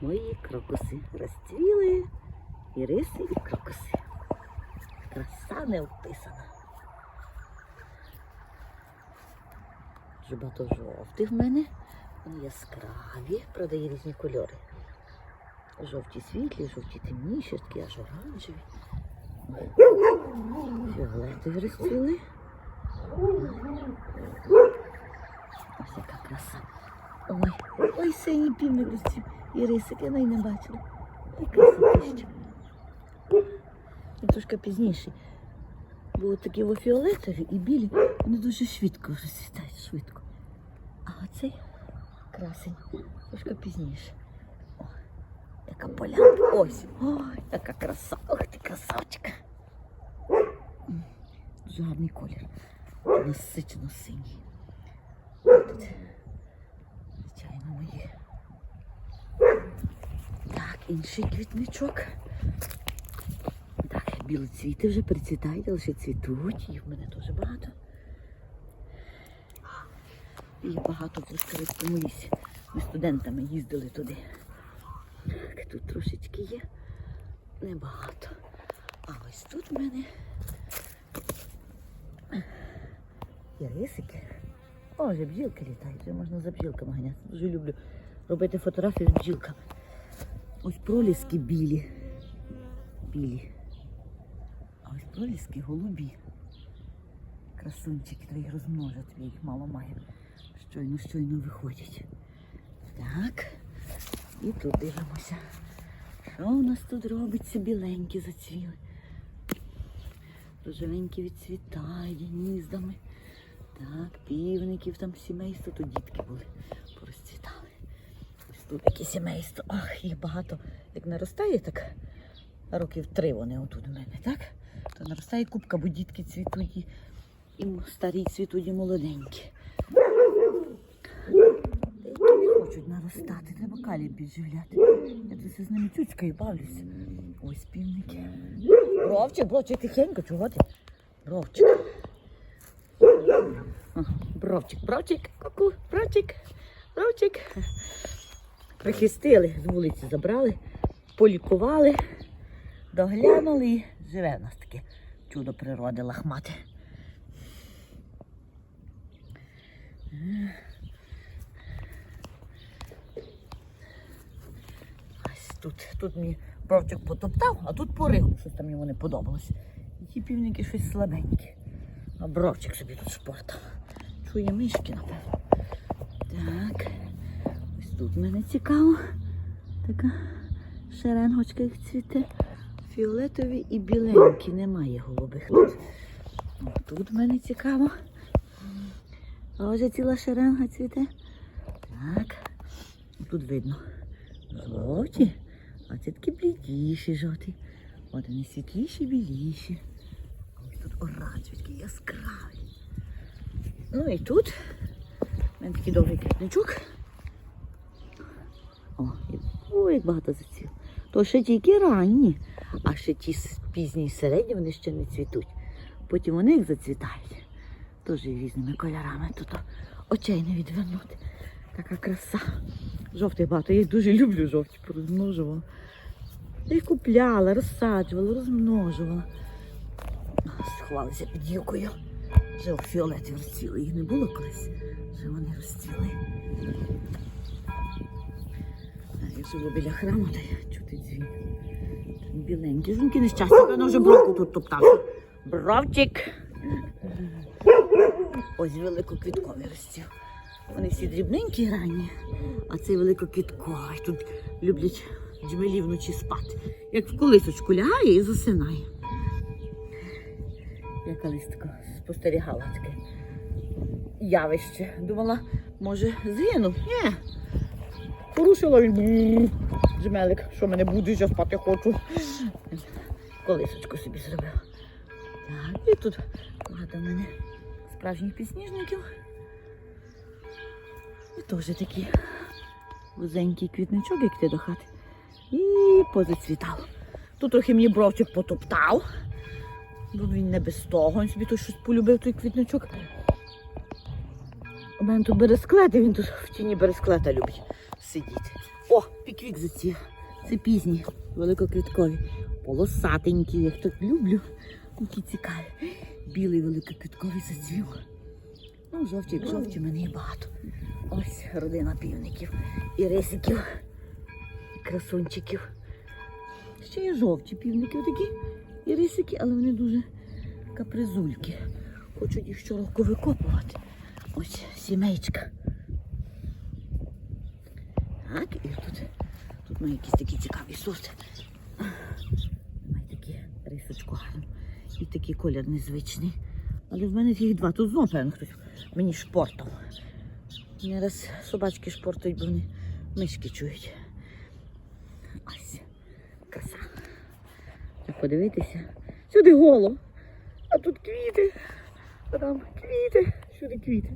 Мої крокуси розцвіли. І риси, і крокуси. Краса не вписана. Дуже багато жовтих в мене. Вони яскраві, продає різні кольори. Жовті світлі, жовті темніші, такі аж оранжеві. Фіолетові розцвіли. Ось яка краса. Ой, ой, синій півник розцвів. І рисик, я не бачила. Він трошки пізніший. Бо такі фіолетові і білі, вони дуже швидко розцвітають, швидко. А оцей красень трошки пізніше. О, яка полянка. Ось. Ой, яка краса. Ох ти красавчика. Дуже гарний колір. Насичено синій. Тут, звичайно. Так, інший квітничок. Так, білі цвіти вже прицвітають, лише цвітуть. Їх в мене дуже багато. І багато Трускавицькому лісі. Ми студентами їздили туди. Так, тут трошечки є. Небагато. А ось тут в мене є рисики. О, вже бджілки літають, вже можна за бджілками ганяти. Дуже люблю робити фотографії з бджілками. Ось проліски білі. Білі. А ось проліски голубі. Красунчики, треба їх розмножити, я їх мало маю. Щойно, щойно виходять. Так. І тут дивимося. Що у нас тут робиться? Біленькі зацвіли. Рожевенькі відцвітають гніздами. Так, півників там сімейство, тут дітки були, порозцвітали. Ось тут таке сімейство. Ах, їх багато. Як наростає, так років три вони отут у мене, так? То наростає кубка, бо дітки цвітуть і, старі цвітуть, і молоденькі. Хочуть наростати, треба калій підживляти. Я тут з ними цюцькою бавлюся. Ось півники. Бровчик, бровчик, тихенько, чого ти? Бровчик. Бровчик, бровчик, ку-ку, бровчик, бровчик. Прихистили, з вулиці забрали, полікували, доглянули і живе в нас таке чудо природи лахмате. Ось тут, тут мені бровчик потоптав, а тут порив, щось там йому не подобалось. І ті півники щось слабенькі. А бровчик собі тут шпортав. Чує мишки, напевно. Так. Ось тут мене цікаво. Така шеренгочка їх цвіте. Фіолетові і біленькі. Немає голубих тут. Тут мене цікаво. А ось ціла шеренга цвіте. Так. Тут видно. Жовті, а це такі блідіші жовті. От вони світліші, біліші. Оранжеві, такі яскраві. Ну і тут в мене такий довгий квітничок. О, о, як багато зацвів. То ще тільки ранні, а ще ті пізні і середні вони ще не цвітуть. Потім вони як зацвітають. Теж різними кольорами. Тут очей не відвернути. Така краса. Жовтих багато. Я їх дуже люблю жовті, порозмножувала. Я їх купляла, розсаджувала, розмножувала. Сховалися під юкою. Вже фіолеті розцвіли. Їх не було колись. Вже вони розцвіли. Я живу біля храму, я чути дзвін. Там Біленькі. Жінки нещасні, певно вже бровку тут топтався. Бровчик. Ось великоквітковий розцвів. Вони всі дрібненькі ранні, а цей великоквітковий. Тут люблять джмелі вночі спати. Як в колисочку лягає і засинає. Я колись тако спостерігала таке явище. Думала, може, згинув. Ні. Порушила він. бррр, Джмелик, що мене будеш, я спати хочу. Колисочку собі зробив. Так, і тут багато в мене справжніх підсніжників. І теж такий вузенький квітничок, як ти до хати. І позацвітав. Тут трохи мені бровчик потоптав. Бо він не без того, він собі тут щось полюбив той квітничок. У мене тут бересклет, і він тут в тіні бересклета любить сидіти. О, піквік заці. Це пізні, великоквіткові. Полосатенькі, я їх так люблю. Які цікаві. Білий великоквітковий зацвів. Ну, жовті, як жовті, мене є багато. Ось родина півників. І рисиків, і красунчиків. Ще є жовті півники такі, і рисики, але вони дуже капризульки. Хочуть їх щороку викопувати. Ось сімейка. Так, і тут, тут має якісь такі цікаві сорти. Має такі рисочку гарну. І такий колір незвичний. Але в мене їх два. Тут знову, певно, хтось мені шпортом. Мені раз собачки шпортають, бо вони мишки чують. Ось, краса. Подивитися. Сюди голо. А тут квіти. А там квіти. Сюди квіти.